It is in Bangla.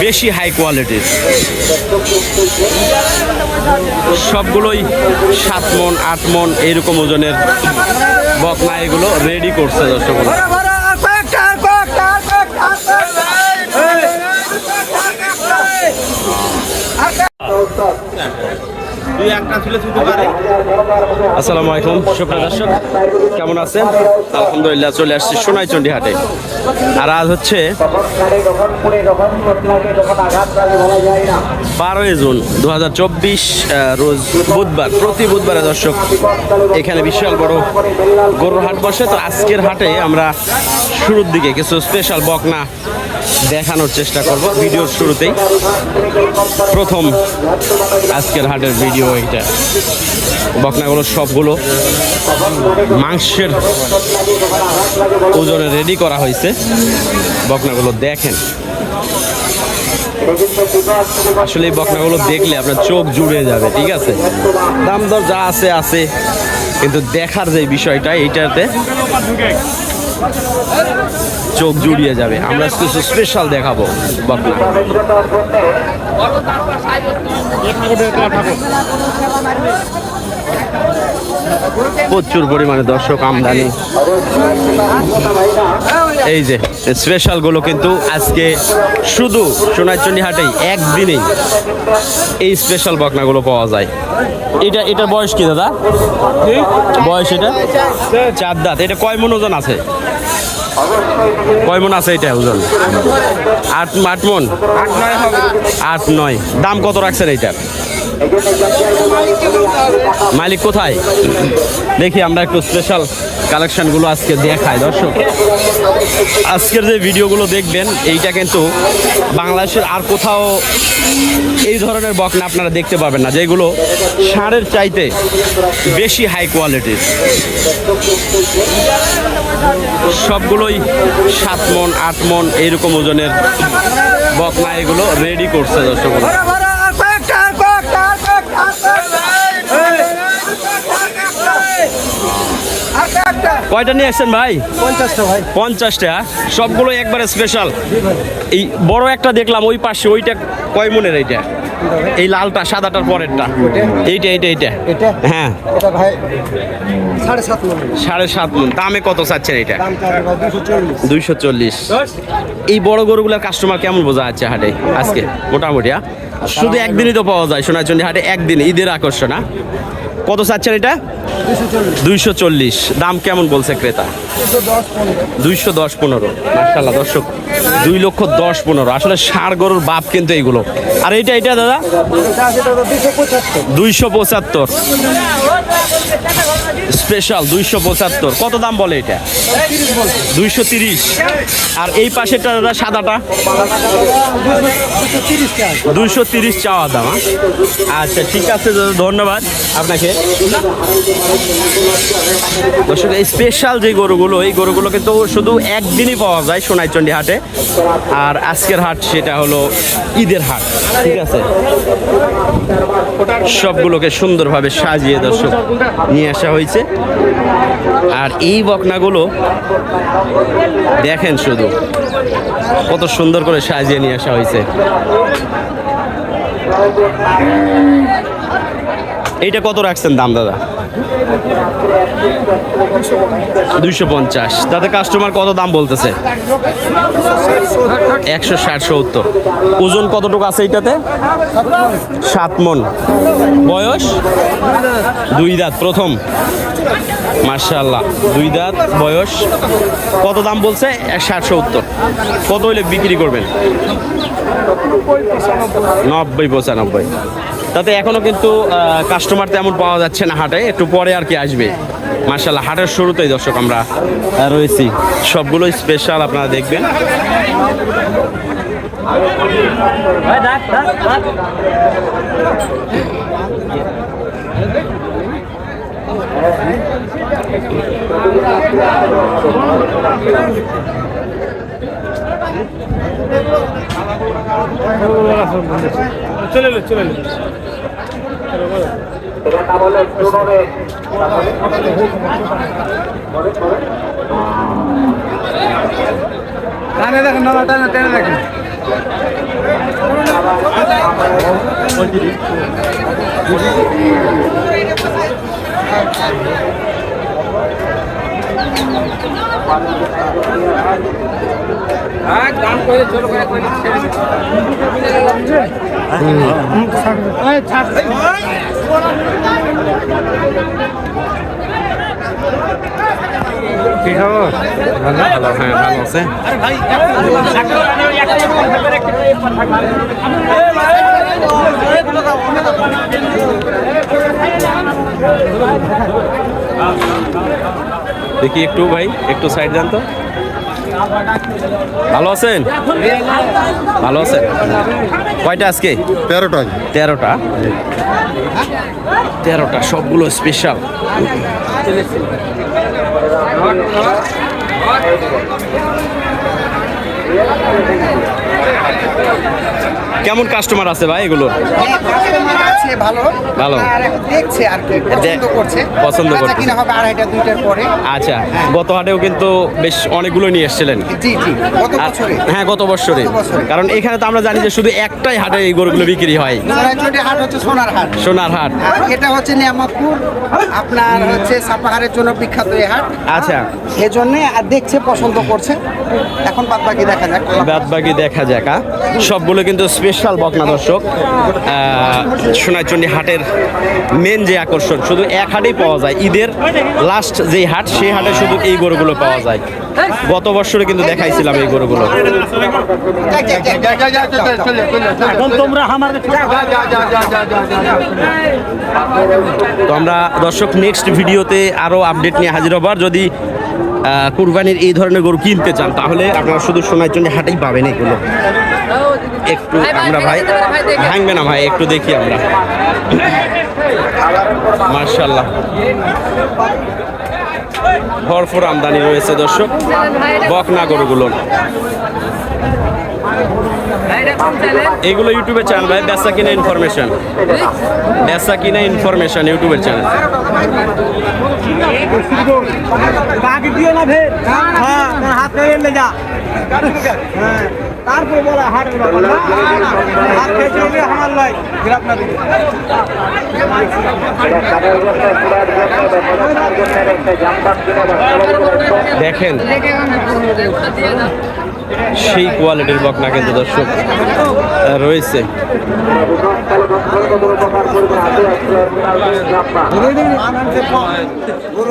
বেশি হাই কোয়ালিটির সবগুলোই সাত মন, আট মন এইরকম ওজনের বকনা এগুলো রেডি করছে দর্শক দুই একটা ছিল ছুটে পারে আসসালামু আলাইকুম, সুপ্রিয় দর্শক, কেমন আছেন? আলহামদুলিল্লাহ, চলে আসছি সোনাইচন্ডী হাটে। আর আজ হচ্ছে বারোই জুন দু হাজার চব্বিশ রোজ বুধবার, প্রতি বুধবারে দর্শক এখানে বিশাল বড় গরুর হাট বসে। তো আজকের হাটে আমরা শুরুর দিকে কিছু স্পেশাল বকনা দেখানোর চেষ্টা করব ভিডিওর শুরুতেই। প্রথম আজকের হাটের ভিডিও এইটা। বকনাগুলো সবগুলো মাংসের ওজনে রেডি করা হয়েছে। বকনাগুলো দেখেন। আসলে এই বকনাগুলো দেখলে আপনার চোখ জুড়ে যাবে, ঠিক আছে? দাম দর যা আছে আছে। কিন্তু দেখার যে বিষয়টা, এইটাতে চোখ জুড়িয়ে যাবে। আমরা কিছু স্পেশাল দেখাবো। বকনা প্রচুর পরিমাণে দর্শক আমদানি। এই যে স্পেশালগুলো কিন্তু আজকে শুধু সোনারচন্ডী হাটেই, একদিনেই এই স্পেশাল বকনাগুলো পাওয়া যায়। এটা এটা বয়স কি দাদা? বয়স এটা? চার দাঁত। এটা কয় মন ওজন আছে? কয় মন আছে এটা ওজন? আট আট মন? আট নয়। দাম কত রাখছেন এইটার? মালিক কোথায়? দেখি আমরা একটু স্পেশাল কালেকশনগুলো আজকে দেখাই, দর্শক। আজকের যে ভিডিওগুলো দেখবেন, এইটা কিন্তু বাংলাদেশের আর কোথাও এই ধরনের বকনা আপনারা দেখতে পাবেন না, যেগুলো ষাঁড়ের চাইতে বেশি হাই কোয়ালিটির সবগুলোই সাত মন, আট মন এইরকম ওজনের বকনা এগুলো রেডি করছে দর্শক। কয়টা নিয়ে আসছেন ভাই? পঞ্চাশটা ভাই। পঞ্চাশটা। সবগুলো একবারে স্পেশাল এই বড় একটা দেখলাম ওই পাশে ওইটা কয় মনের এইটা? এই লালটা সাদাটার পরেরটা। এইটা এইটা এইটা। হ্যাঁ। সাড়ে সাত মন। দামে কত চাচ্ছেন এটা চল্লিশ। দুইশো চল্লিশ। এই বড় গরুগুলোর কাস্টমার কেমন বোঝা যাচ্ছে হাটে আজকে? মোটামুটি হ্যাঁ? শুধু একদিনই তো পাওয়া যায় সোনাচন্ডী হাটে একদিন ঈদের আকর্ষণ হ্যাঁ? কত চাচ্ছেন এটা? দুইশো চল্লিশ। দাম কেমন বলছে ক্রেতা? দুইশো দশ পনেরো। মার্শাল্লাহ দর্শক, দুই লক্ষ দশ পনেরো। আসলে ষাঁড় গরুর বাপ কিন্তু এইগুলো। আর এইটা এটা দাদা? দুইশো পঁচাত্তর। স্পেশাল, দুইশো পঁচাত্তর। কত দাম বলে এটা? দুইশো তিরিশ। আর এই পাশেরটা দাদা, সাদাটা? দুইশো তিরিশ চাওয়া দাম? আচ্ছা ঠিক আছে দাদা, ধন্যবাদ। আপনাকে? দর্শক, এই স্পেশাল যে গরুগুলো, এই গরুগুলো কিন্তু শুধু একদিনই পাওয়া যায় সোনাইচন্ডী হাটে। আর আজকের হাট সেটা হলো ঈদের হাট, ঠিক আছে? সবগুলোকে সুন্দরভাবে সাজিয়ে দর্শক নিয়ে আসা হয়েছে। আর এই বকনাগুলো দেখেন শুধু, কত সুন্দর করে সাজিয়ে নিয়ে আসা হয়েছে। এইটা কত রাখছেন দাম, দাদা? দুইশো পঞ্চাশ। তাতে কাস্টমার কত দাম বলতেছে? একশো ষাট, সত্তর। ওজন কতটুকু আছে এইটাতে? সাত মন। বয়স? দুই দাঁত, প্রথম। মার্শাল্লাহ দুই দাঁত, বয়স। কত দাম বলছে? ষাট, সত্তর। কত হইলে বিক্রি করবেন? নব্বই, পঁচানব্বই। তাতে এখনও কিন্তু কাস্টমার তেমন পাওয়া যাচ্ছে না হাটে, একটু পরে আর কি আসবে। মার্শাল্লাহ হাটের শুরুতেই দর্শক আমরা রয়েছি। সবগুলোই স্পেশাল আপনারা দেখবেন। চলে এলো চলে এলো টানে দেখেন না টানে টেনে দেখেন Thank. ভালো হ্যাঁ ভালো আছে দেখি একটু ভাই একটু সাইড দেন তো। ভালো আছেন? ভালো আছেন? কয়টা আজকে? তেরোটা। তেরোটা? তেরোটা সবগুলো স্পেশাল কেমন কাস্টমার আছে ভাই এগুলোর ভালো। ভালো। আর দেখছে আর কি পছন্দ করছে। পছন্দ কাঁচা করতেছে। কিনা হবে আড়াইটা দুইটার পরে। আচ্ছা গত হাটেও কিন্তু বেশ অনেকগুলো নিয়ে এসেছিলেন। জি জি গত বছরে। হ্যাঁ গত বছরে। কারণ এখানে তো আমরা জানি যে শুধু একটাই হাটে এই গরুগুলো বিক্রি হয়। হাট হচ্ছে সোনার হাট। সোনার হাট। এটা হচ্ছে নিয়ামতপুর আপনার হচ্ছে সাপাহারের জন্য বিখ্যাত এই হাট। আচ্ছা। এজন্য আর দেখছে পছন্দ করছে। এখন বাদ বাকি দেখা যাক। বাদ বাকি দেখা যাক সবগুলো কিন্তু স্পেশাল বকনা দর্শক। সোনারচন্ডী হাটের মেন যে আকর্ষণ শুধু এক হাটেই পাওয়া যায়। ঈদের লাস্ট যেই হাট সেই হাটে শুধু এই গরুগুলো পাওয়া যায়। গত বছরে কিন্তু দেখাইছিলাম এই গরুগুলো। তোমরা তো আমরা দর্শক নেক্সট ভিডিওতে আরও আপডেট নিয়ে হাজির হবার যদি কুরবানির এই ধরনের গরু কিনতে চান তাহলে আপনারা শুধু সোনার জন্য হাটেই পাবেন এগুলো। একটু আমরা ভাই ভাঙবে না ভাই একটু দেখি আমরা। মার্শাল্লাহ ভরপুর আমদানি রয়েছে দর্শক বকনা গরুগুলো। এগুলো ইউটিউবে চ্যানেল ভাই বেচা কিনা ইনফরমেশন বেচা কিনা ইনফরমেশন ইউটিউবের চ্যানেল বাকি দিও না ভে হ্যাঁ হাত লে যা। হ্যাঁ তারপর বলা হাটের ব্যাপার না। হাত খেয়ে চলে আমার লাই গ্রাফ না দেখেন। সেই কোয়ালিটির বকনা কিন্তু দর্শক রয়েছে। গরু